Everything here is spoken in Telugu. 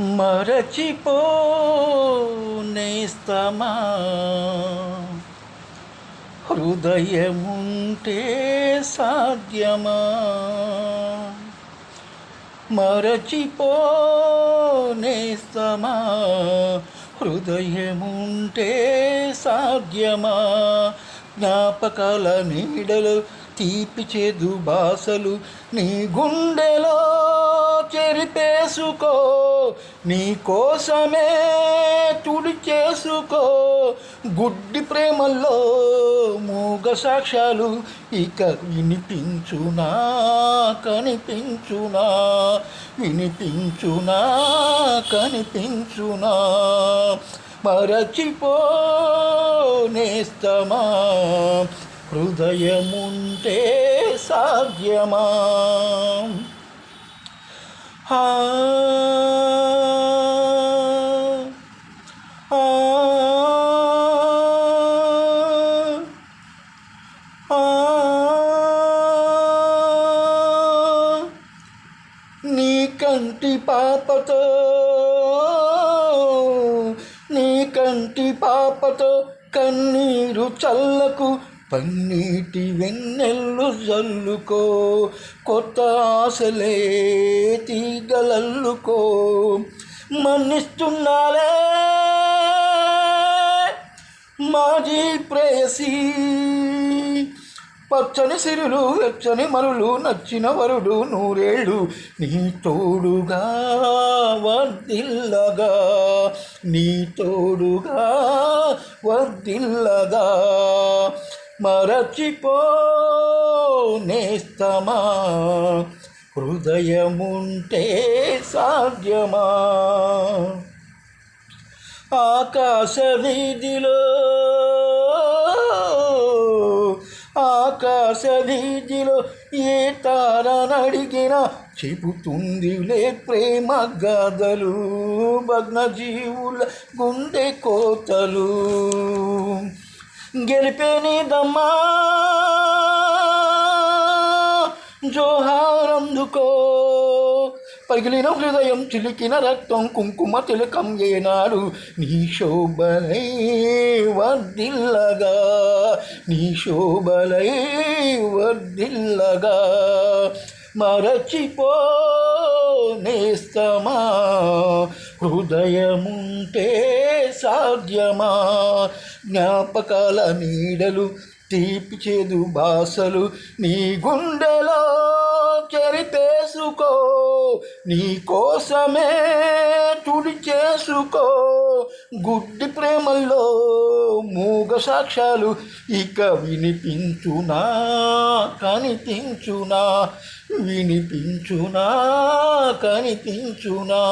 మరచిపోనేస్తమా హృదయముంటే సాధ్యమా? మరచిపోనేస్తమా హృదయముంటే సాధ్యమా? జ్ఞాపకాల నీడలు తీపి చేదు బాసలు నీ గుండెలో చెరిపేసుకో. నీ కోసమే తుడి చేసుకో. గుడ్డి ప్రేమల్లో మూగ సాక్ష్యాలు ఇక వినిపించునా కనిపించునా వినిపించునా కనిపించునా. మరచిపో నేస్తమా. హృదయముంటే సాధ్యమా? ఆ, నీ కంటి పాపతో నీ కంటి పాపతో కన్నీరు చల్లకు పన్నీటి వెన్నెల్లు జల్లుకో కొత్త ఆశలే తీగలల్లుకో. మన్నిస్తున్నాలే మాజీ ప్రేయసీ. పచ్చని సిరులు వెచ్చని మరులు నచ్చిన వరుడు నూరేళ్ళు నీ తోడుగా వర్దిల్లగా నీ తోడుగా వర్దిల్లగా మరచిపో నేస్తమా హృదయముంటే సాధ్యమా? ఆకాశ వీధిలో ఆకాశ వీధిలో ఏ తారనడిగిన చెబుతుందిలే ప్రేమ గాథలు భగ్న జీవుల గుండె కోతలు. గెలిపే నీదమ్మా జోహారందుకో. పగిలిన హృదయం చిలికిన రక్తం కుంకుమ తిలకం ఏనాడు నీ శోభలై వర్దిల్లగా నీ శోభలై వర్దిల్లగా మరచిపో నేస్తమా? హృదయముంటే సాధ్యమా? జ్ఞాపకాల నీడలు తీపి చేదు బాసలు నీ గుండెలో చెరిపేసుకో నీ కోసమే తుడి చేసుకో. గుడ్డి ప్రేమల్లో మూగ సాక్ష్యాలు ఇక వినిపించునా కనిపించునా వినిపించునా కనిపించునా.